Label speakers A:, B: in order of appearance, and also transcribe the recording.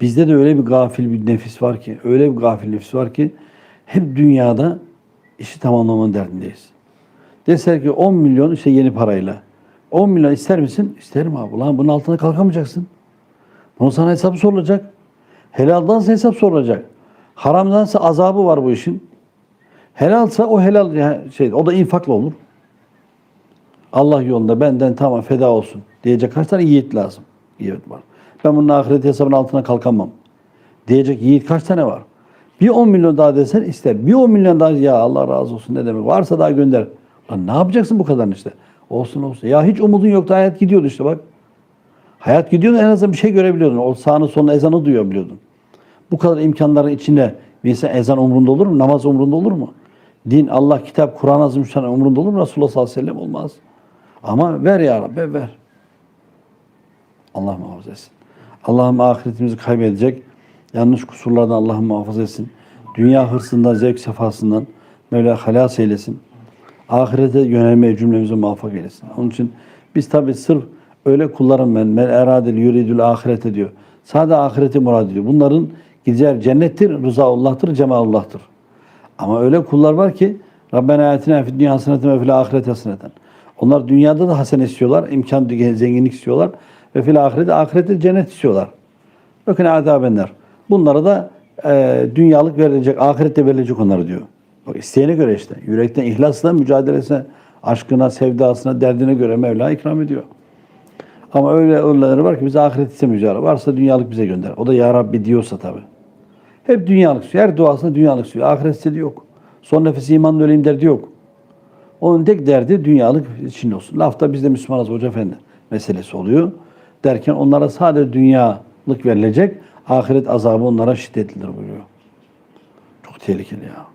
A: Bizde de öyle bir gafil bir nefis var ki, öyle bir gafil nefis var ki hep dünyada işi tamamlamanın derdindeyiz. Deser ki 10 milyon işte yeni parayla. 10 milyon ister misin? İsterim abi. Ulan bunun altına kalkamayacaksın. Bunun sana hesabı sorulacak. Helaldansa hesap sorulacak. Haramdansa azabı var bu işin. Helalsa o helal yani şey o da infakla olur. Allah yolunda benden tamam feda olsun diyecek kaç tane yiğit lazım? Yiğit var. Ben bunun ahiret hesabının altına kalkamam. Diyecek yiğit kaç tane var? Bir 10 milyon daha desen ister. Bir 10 milyon daha ya Allah razı olsun ne demek. Varsa daha gönder. Lan ne yapacaksın bu kadar işte? Olsun olsun. Ya hiç umudun yoktu hayat gidiyordu işte bak. Hayat gidiyordu en azından bir şey görebiliyordun. O sağını solunu ezanı duyabiliyordun. Bu kadar imkanların içinde bir insan ezan umrunda olur mu? Namaz umrunda olur mu? Din, Allah, kitap, Kur'an azimüşşan umrunda olur mu? Resulullah sallallahu aleyhi ve sellem olmaz. Ama ver ya Rabbi ver. Allah muhafaza etsin. Allah'ım ahiretimizi kaybedecek. Yanlış kusurlardan Allah muhafaza etsin. Dünya hırsından, zevk sefasından Mevla halas eylesin. Ahirete yönelmeye cümlemizi muvaffak eylesin. Onun için biz tabi sırf öyle kullarım ben. Men eradel yuridül ahirete diyor. Sadece ahireti murad ediyor. Bunların gideceği cennettir, rızaullah'tır, cemalullah'tır. Ama öyle kullar var ki Rabbena atina fid dünya haseneten ve fil ahireti haseneten. Onlar dünyada da hasen istiyorlar, imkan, zenginlik istiyorlar ve fil ahireti ahirette cennet istiyorlar. Bakın adabenler. Bunlara da e, dünyalık verilecek, ahirette verilecek onlara diyor. Bak isteyene göre işte. Yürekten ihlasla, mücadelesine, aşkına, sevdasına, derdine göre Mevla ikram ediyor. Ama öyle öyle var ki bize ahiret istemiyor. Varsa dünyalık bize gönder. O da Ya Rabbi diyorsa tabii. Hep dünyalık istiyor. Her duasında dünyalık istiyor. Ahiret istediği yok. Son nefesi imanla öleyim derdi yok. Onun tek derdi dünyalık için olsun. Lafta bizde Müslümanız Hoca Efendi meselesi oluyor. Derken onlara sadece dünyalık verilecek. Ahiret azabı onlara şiddetlidir buyuruyor. Çok tehlikeli ya.